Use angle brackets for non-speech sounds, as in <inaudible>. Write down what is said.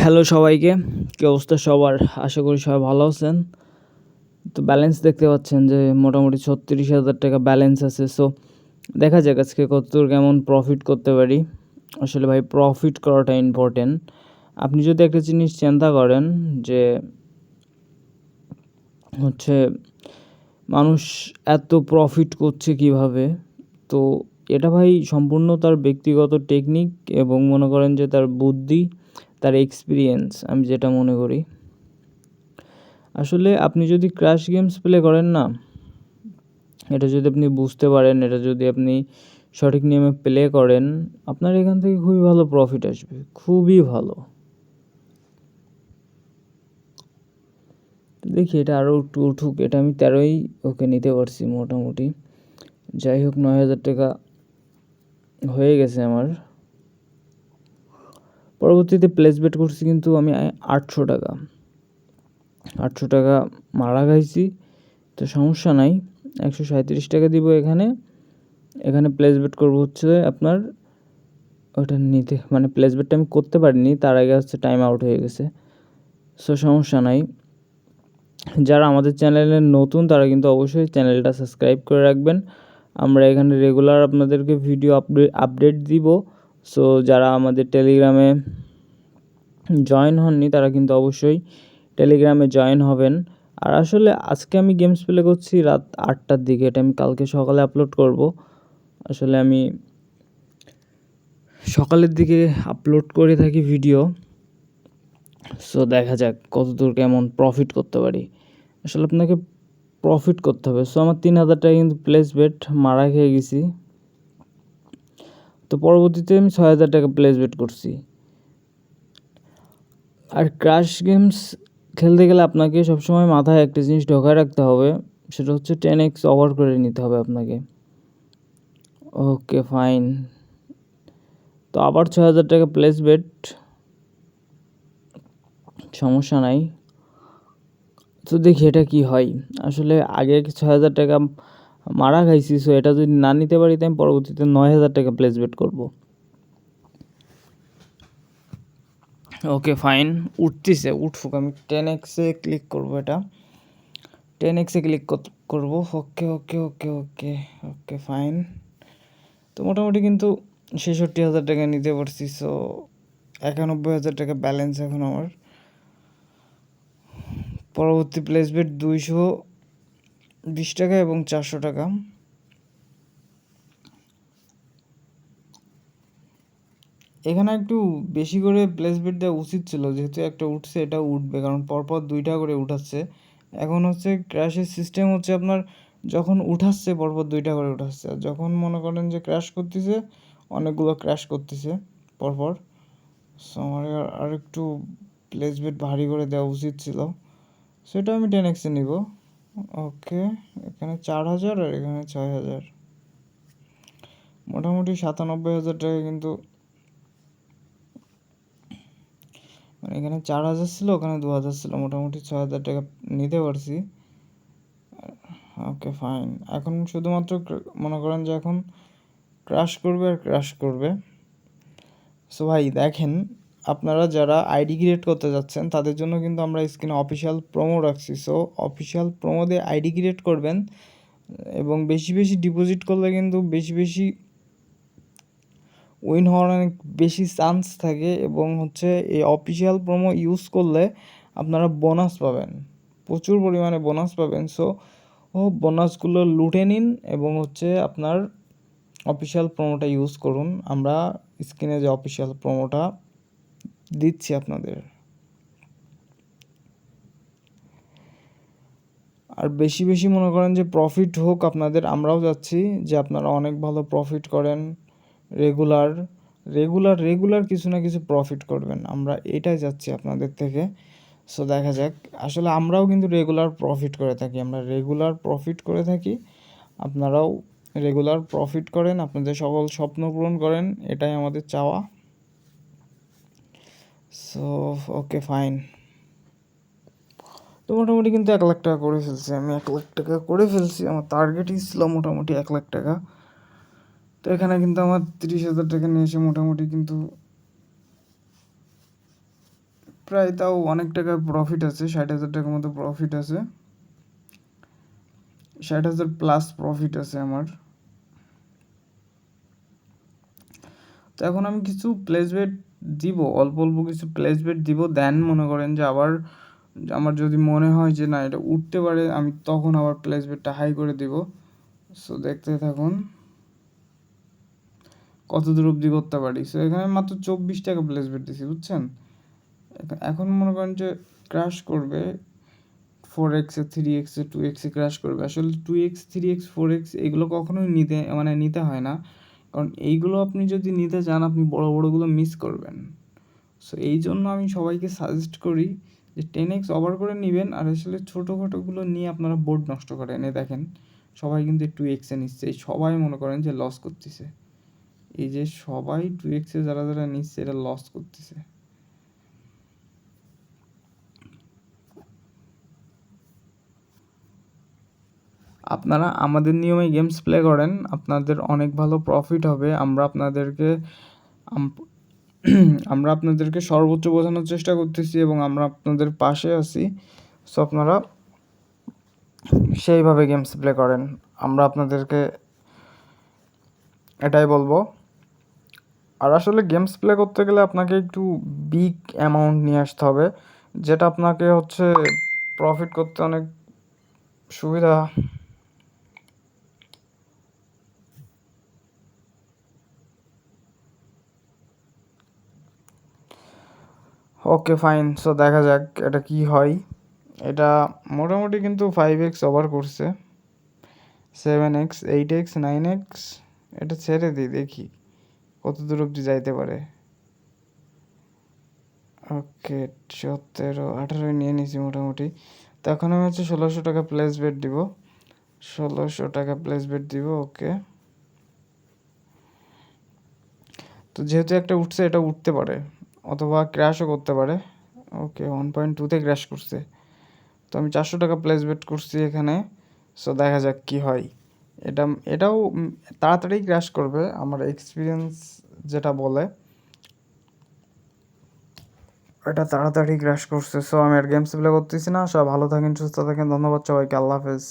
Hello সবাইকে, কী অবস্থা সবার? আশা করি সবাই ভালো আছেন। তো ব্যালেন্স দেখতে পাচ্ছেন যে মোটামুটি ছত্রিশ হাজার টাকা ব্যালেন্স আছে। সো দেখা যাক আজকে কতদূর কেমন প্রফিট করতে পারি। আসলে ভাই প্রফিট করাটা ইম্পর্টেন্ট আপনি যদি একটা জিনিস চিন্তা করেন যে, হচ্ছে মানুষ এত প্রফিট করছে কীভাবে? তো এটা ভাই সম্পূর্ণ তার ব্যক্তিগত টেকনিক এবং মনে করেন যে তার বুদ্ধি তার এক্সপিরিয়েন্স আমি যেটা মনে করি। আসলে আপনি যদি ক্র্যাশ গেমস প্লে করেন না, এটা যদি আপনি বুঝতে পারেন, এটা যদি আপনি সঠিক নিয়মে প্লে করেন, আপনার এখান থেকে খুবই ভালো প্রফিট আসবে, খুবই ভালো। দেখি এটা আরও একটু উঠুক, এটা আমি তেরোই ওকে নিতে পারছি মোটামুটি। যাই হোক, নয় হাজার টাকা হয়ে গেছে আমার। পরবর্তীতে প্লেস বেট করছি কিন্তু আমি আটশো টাকা। আটশো টাকা মারা খাইছি। তো সমস্যা নাই, একশো সাঁত্রিশ টাকা দিব এখানে। এখানে প্লেস বেট করব হচ্ছে আপনার, ওটা নিতে মানে প্লেস বেটটা আমি করতে পারিনি, তার আগে হচ্ছে টাইম আউট হয়ে গেছে। সো সমস্যা নাই। যারা আমাদের চ্যানেলে নতুন, তারা কিন্তু অবশ্যই চ্যানেলটা সাবস্ক্রাইব করে রাখবেন। আমরা এখানে রেগুলার আপনাদেরকে ভিডিও আপডেট আপডেট দিব। সো যারা আমাদের টেলিগ্রামে জয়েন হননি, তারা কিন্তু অবশ্যই টেলিগ্রামে জয়েন হবেন। আর আসলে আজকে আমি গেমস প্লে করছি রাত আটটার দিকে, এটা আমি কালকে সকালে আপলোড করব। আসলে আমি সকালের দিকে আপলোড করে থাকি ভিডিও সো দেখা যাক কত দূর কেমন প্রফিট করতে পারি। আসলে আপনাকে প্রফিট করতে হবে। সো আমার তিন হাজার টাকা কিন্তু প্লেস বেট মারা খেয়ে গেছি। তো পরবর্তীতে আমি ছয় হাজার টাকা প্লেস বেট করছি। আর ক্রাশ গেমস খেলতে গেলে আপনাকে সবসময় মাথায় একটা জিনিস ঢোকায় রাখতে হবে, সেটা হচ্ছে টেন এক্স ওভার করে নিতে হবে আপনাকে। ওকে ফাইন তো আবার ছ হাজার টাকা প্লেস বেট সমস্যা নাই। তো দেখি এটা কি হয়। আসলে আগে ছ হাজার টাকা মারা খাইছি সো এটা যদি না নিতে পারি তাই পরবর্তীতে নয় হাজার টাকা প্লেস করব। ওকে ফাইন উঠতেছে উঠুক আমি টেন এক্সে ক্লিক করব এটা। টেন এক্সে ক্লিক করব। ওকে ওকে ওকে ওকে ওকে ফাইন তো মোটামুটি কিন্তু ছেষট্টি হাজার টাকা নিতে পারছি সো একানব্বই হাজার টাকা ব্যালেন্স এখন আমার। পরবর্তী প্লেসবেট দুইশো বিশ টাকা এবং চারশো টাকা। এখানে একটু বেশি করে প্লেস দেওয়া উচিত ছিল, যেহেতু একটা উঠছে, এটা উঠবে, কারণ পরপর দুইটা করে উঠাচ্ছে। এখন হচ্ছে ক্র্যাশের সিস্টেম হচ্ছে আপনার যখন উঠাচ্ছে, পরপর দুইটা করে উঠাচ্ছে। আর যখন মনে করেন যে ক্র্যাশ করতেছে, অনেকগুলো ক্র্যাশ করতেছে পরপর। সো আমার আর একটু প্লেস ভারী করে দেওয়া উচিত ছিল। সেটা আমি টেন এক্সে নিব। ওকে, এখানে চার হাজার আর এখানে ছয় হাজার। মোটামুটি সাতানব্বই হাজার টাকা কিন্তু। মানে এখানে চার হাজার ছিল, ওখানে দু হাজার ছিল, মোটামুটি ছয় হাজার টাকা নিতে পারছি। ওকে ফাইন এখন শুধুমাত্র মনে করেন যে এখন ক্রাশ করবে আর ক্রাশ করবে। সো ভাই, দেখেন আপনারা যারা আইডি ক্রিয়েট করতে যাচ্ছেন, তাদের জন্য কিন্তু আমরা স্ক্রিনে অফিসিয়াল প্রোমো রাখছি। সো অফিসিয়াল প্রোমো দিয়ে আইডি ক্রিয়েট করবেন এবং বেশি বেশি ডিপোজিট করলে কিন্তু বেশি বেশি উইন হওয়ার অনেক বেশি চান্স থাকে এবং হচ্ছে এই অফিসিয়াল প্রোমো ইউজ করলে আপনারা বোনাস পাবেন। প্রচুর পরিমাণে বোনাস পাবেন। সো ও বোনাসগুলো লুটে নিন এবং হচ্ছে আপনার অফিসিয়াল প্রোমোটা ইউজ করুন। আমরা স্ক্রিনে যে অফিসিয়াল প্রোমোটা দিচ্ছি আপনাদের। আর বেশি বেশি মনে করেন যে প্রফিট হোক আপনাদের, আমরাও যাচ্ছি যে আপনারা অনেক ভালো প্রফিট করেন রেগুলার রেগুলার রেগুলার কিছু না কিছু প্রফিট করবেন। আমরা এটাই যাচ্ছি আপনাদের থেকে। সো দেখা যাক। আসলে আমরাও কিন্তু রেগুলার প্রফিট করে থাকি। আমরা রেগুলার প্রফিট করে থাকি। আপনারাও রেগুলার প্রফিট করেন। আপনাদের সকল স্বপ্ন পূরণ করেন। এটাই আমাদের চাওয়া। সো ওকে ফাইন তো মোটামুটি কিন্তু এক লাখ টাকা করে ফেলছি। আমি এক লাখ টাকা করে ফেলছি। আমার টার্গেটই ছিল মোটামুটি এক লাখ টাকা। তো এখানে কিন্তু আমার তিরিশ হাজার টাকা নিয়ে এসে মোটামুটি কিন্তু প্রায় তাও অনেক টাকা প্রফিট আছে। ষাট হাজার টাকার মতো প্রফিট আছে। ষাট হাজার প্লাস প্রফিট আছে আমার। তো এখন আমি কিছু প্লেস বেট দিব, অল্প অল্প কিছু প্লেস বেট দিব দেন মনে করেন যে আবার আমার যদি মনে হয় যে না, এটা উঠতে পারে, আমি তখন আবার প্লেস বেটটা হাই করে দিব। সো দেখতে থাকুন। কত দূর অবধি করতে পারি? সো এখানে মাত্র চব্বিশ টাকা প্লেস বেট দিছি, বুঝছেন? এখন মনে করেন যে ক্রাশ করবে ফোর এক্সে থ্রি এক্সে টু এক্সে ক্রাশ করবে। আসলে two x three x four x এগুলো কখনোই নিতে মানে নিতে হয় না। কারণ এইগুলো আপনি যদি নিতে চান, আপনি বড় বড়গুলো মিস করবেন। সো এই জন্য আমি সবাইকে সাজেস্ট করি যে টেন এক্স ওভার করে নেবেন আর আসলে ছোটোখাটোগুলো নিয়ে আপনারা বোর্ড নষ্ট করে এনে দেখেন, সবাই কিন্তু টু এক্সে নিচ্ছে। এই সবাই মনে করেন যে লস করতেছে। এই যে সবাই টু এক্সে যারা যারা নিচ্ছে এটা লস করতেছে। আপনারা আমাদের নিয়মে গেমস প্লে করেন, আপনাদের অনেক ভালো প্রফিট হবে। আমরা আপনাদেরকে <clears throat> আমরা আপনাদেরকে সর্বোচ্চ বোঝানোর চেষ্টা করতেছি এবং আমরা আপনাদের পাশে আছি। সো আপনারা সেইভাবে গেমস প্লে করেন। আমরা আপনাদেরকে এটাই বলব। আর আসলে গেমস প্লে করতে গেলে আপনাকে একটু বিগ অ্যামাউন্ট নিয়ে আসতে হবে, যেটা আপনাকে হচ্ছে প্রফিট করতে অনেক সুবিধা। ওকে ফাইন সো দেখা যাক এটা কি হয়। এটা মোটামুটি কিন্তু ফাইভ এক্স ওভার করছে। Seven x eight x nine x এটা ছেড়ে দিই, দেখি কত দূর অবধি যাইতে পারে। ওকে সতেরো আঠারোয় নিয়ে নিছি মোটামুটি। তো এখন আমি হচ্ছে ষোলোশো টাকা প্লেস বেট দিব। ষোলোশো টাকা প্লেস বেট দিব ওকে তো যেহেতু একটা উঠছে, এটা উঠতে পারে। অথবা ক্র্যাশও করতে পারে। ওকে ওয়ান পয়েন্ট টুতে ক্র্যাশ করছে। তো আমি চারশো টাকা প্লেস বেট করছি এখানে। সো দেখা যাক কি হয়। এটা, এটাও তাড়াতাড়ি ক্র্যাশ করবে। আমার এক্সপিরিয়েন্স যেটা বলে, এটা তাড়াতাড়ি ক্র্যাশ করছে। সো আমি আর গেমস প্লে করতেছি না। সব ভালো থাকেন, সুস্থ থাকেন। ধন্যবাদ সবাইকে। আল্লাহ হাফেজ।